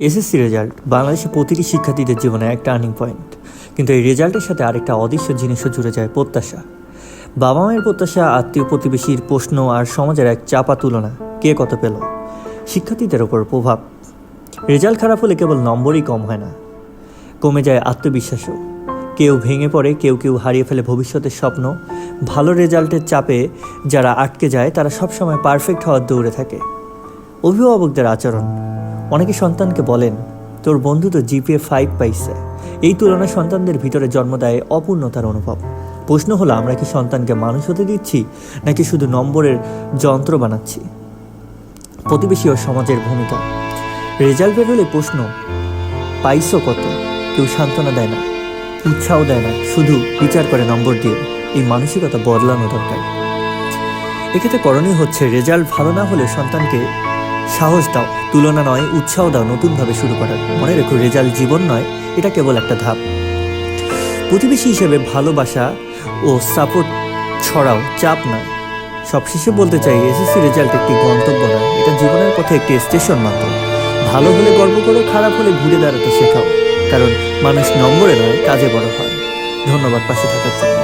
SSC result বাংলাদেশের প্রতিটি শিক্ষার্থীদের জীবনে একটা টার্নিং পয়েন্ট। কিন্তু এই রেজাল্টের সাথে আরেকটা অদৃশ্য জিনিসও জুড়ে যায় প্রত্যাশা। বাবা মায়ের প্রত্যাশা আত্মীয় প্রতিবেশীর প্রশ্ন আর সমাজের এক চাপা তুলনা, কে কত পেল? শিক্ষার্থীদের ওপর প্রভাব। রেজাল্ট খারাপ হলে কেবল নম্বরই কম হয় না। কমে যায় আত্মবিশ্বাসও। কেউ ভেঙে পড়ে, কেউ কেউ হারিয়ে ফেলে ভবিষ্যতের স্বপ্ন। ভালো রেজাল্টের চাপে যারা আটকে যায়, তারা সবসময় পারফেক্ট হওয়ার দৌড়ে থাকে। অভিভাবকদের আচরণ অনেকে সন্তানকে বলেন, তোর বন্ধু তো জিপিএ ফাইভ পাইছে। এই তুলনায় সন্তানদের ভিতরে জন্ম দেয় অপূর্ণতার অনুভব। প্রশ্ন হলো, আমরা কি সন্তানকে মানুষ হতে দিচ্ছি, নাকি শুধু নম্বরের যন্ত্র বানাচ্ছি? প্রতিবেশী ও সমাজের ভূমিকা। রেজাল্ট বের হলে প্রশ্ন, পাইছো কত? কেউ সান্ত্বনা দেয় না, উৎসাহ দেয় না, শুধু বিচার করে নম্বর দিয়ে। এই মানসিকতা বদলানো দরকার। এক্ষেত্রে করণীয় হচ্ছে, রেজাল্ট ভালো না হলে সন্তানকে সাহস দাও, তুলনা নয়, উৎসাহ দাও, নতুনভাবে শুরু করার। মনে রেখো, রেজাল্ট জীবন নয়, এটা কেবল একটা ধাপ। প্রতিবেশী হিসেবে ভালোবাসা ও সাপোর্ট ছড়াও চাপ নয়। সবশেষে বলতে চাই, এসএসসি রেজাল্ট একটি গন্তব্য নয়, এটা জীবনের পথে একটি স্টেশন মাত্র। ভালো হলে গর্ব করো, খারাপ হলে ঘুরে দাঁড়াতে শেখাও। কারণ মানুষ নম্বরে নয়, কাজে বড় হয়। ধন্যবাদ, পাশে থাকার জন্য।